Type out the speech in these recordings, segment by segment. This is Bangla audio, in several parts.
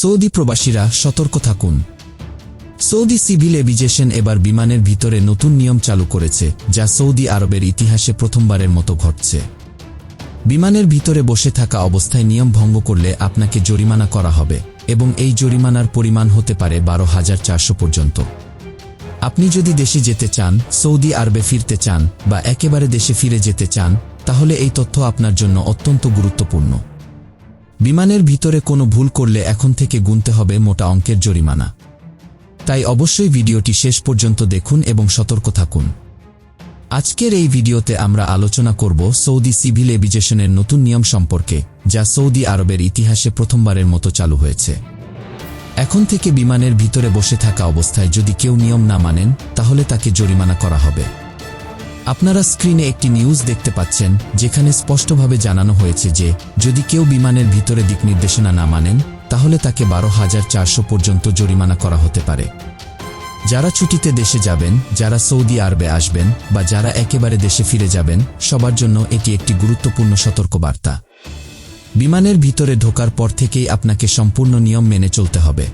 সৌদি প্রবাসীরা সতর্ক থাকুন। সৌদি সিভিল এভিজেশন এবার বিমানের ভিতরে নতুন নিয়ম চালু করেছে, যা সৌদি আরবের ইতিহাসে প্রথমবারের মতো ঘটছে। বিমানের ভিতরে বসে থাকা অবস্থায় নিয়ম ভঙ্গ করলে আপনাকে জরিমানা করা হবে, এবং এই জরিমানার পরিমাণ হতে পারে বারো হাজার চারশো পর্যন্ত। আপনি যদি দেশে যেতে চান, সৌদি আরবে ফিরতে চান, বা একেবারে দেশে ফিরে যেতে চান, তাহলে এই তথ্য আপনার জন্য অত্যন্ত গুরুত্বপূর্ণ। বিমানের ভিতরে কোনো ভুল করলে এখন থেকে গুনতে হবে মোটা অঙ্কের জরিমানা। তাই অবশ্যই ভিডিওটি শেষ পর্যন্ত দেখুন এবং সতর্ক থাকুন। আজকের এই ভিডিওতে আমরা আলোচনা করব সৌদি সিভিল এভিজেশনের নতুন নিয়ম সম্পর্কে, যা সৌদি আরবের ইতিহাসে প্রথমবারের মতো চালু হয়েছে। এখন থেকে বিমানের ভিতরে বসে থাকা অবস্থায় যদি কেউ নিয়ম না মানেন, তাহলে তাকে জরিমানা করা হবে। আপনারা স্ক্রিনে একটি নিউজ দেখতে পাচ্ছেন, যেখানে স্পষ্টভাবে জানানো হয়েছে যে, যদি কেউ বিমানের ভিতরে দিক নির্দেশনা না মানেন, তাহলে তাকে বারো হাজার চারশো পর্যন্ত জরিমানা করা হতে পারে। যারা ছুটিতে দেশে যাবেন, যারা সৌদি আরবে আসবেন, বা যারা একেবারে দেশে ফিরে যাবেন, সবার জন্য এটি একটি গুরুত্বপূর্ণ সতর্কবার্তা। বিমানের ভিতরে ঢোকার পর থেকেই আপনাকে সম্পূর্ণ নিয়ম মেনে চলতে হবে।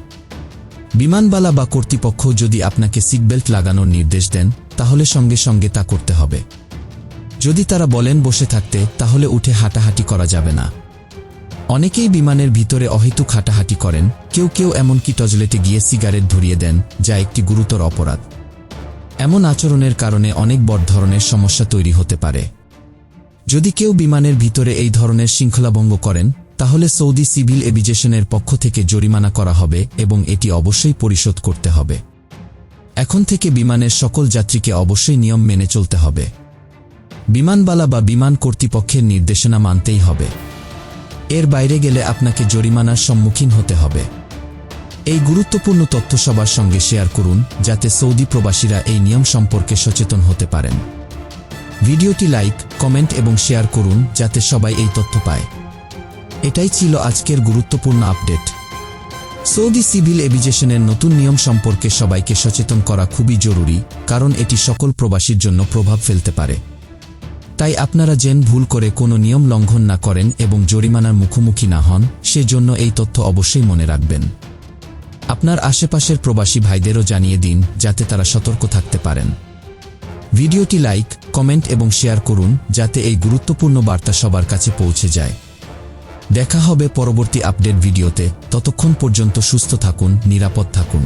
বিমানবালা বা কর্তৃপক্ষ যদি আপনাকে সিটবেল্ট লাগানোর নির্দেশ দেন, তাহলে সঙ্গে সঙ্গে তা করতে হবে। যদি তারা বলেন বসে থাকতে, তাহলে উঠে হাঁটাহাঁটি করা যাবে না। অনেকেই বিমানের ভিতরে অহেতুক হাঁটাহাঁটি করেন, কেউ কেউ এমনকি টজলেটে গিয়ে সিগারেট ধরিয়ে দেন, যা একটি গুরুতর অপরাধ। এমন আচরণের কারণে অনেক বড় ধরনের সমস্যা তৈরি হতে পারে। যদি কেউ বিমানের ভিতরে এই ধরনের শৃঙ্খলাভঙ্গ করেন তাহলে সৌদি সিভিল এভিজেশনের পক্ষ থেকে জরিমানা করা হবে এবং এটি অবশ্যই পরিশোধ করতে হবে। এখন থেকে বিমানের সকল যাত্রীকে অবশ্যই নিয়ম মেনে চলতে হবে। বিমানবালা বা বিমান কর্তৃপক্ষের নির্দেশনা মানতেই হবে। এর বাইরে গেলে আপনাকে জরিমানার সম্মুখীন হতে হবে। এই গুরুত্বপূর্ণ তথ্য সবার সঙ্গে শেয়ার করুন, যাতে সৌদি প্রবাসীরা এই নিয়ম সম্পর্কে সচেতন হতে পারেন। ভিডিওটি লাইক, কমেন্ট এবং শেয়ার করুন, যাতে সবাই এই তথ্য পায়। এটাই ছিল আজকের গুরুত্বপূর্ণ আপডেট। সৌদি সিভিল এভিজেশনের নতুন নিয়ম সম্পর্কে সবাইকে সচেতন করা খুবই জরুরি, কারণ এটি সকল প্রবাসীর জন্য প্রভাব ফেলতে পারে। তাই আপনারা যেন ভুল করে কোনো নিয়ম লঙ্ঘন না করেন এবং জরিমানার মুখোমুখি না হন, সেজন্য এই তথ্য অবশ্যই মনে রাখবেন। আপনার আশেপাশের প্রবাসী ভাইদেরও জানিয়ে দিন, যাতে তারা সতর্ক থাকতে পারেন। ভিডিওটি লাইক, কমেন্ট এবং শেয়ার করুন, যাতে এই গুরুত্বপূর্ণ বার্তা সবার কাছে পৌঁছে যায়। দেখা হবে পরবর্তী আপডেট ভিডিওতে। ততক্ষণ পর্যন্ত সুস্থ থাকুন নিরাপদ থাকুন।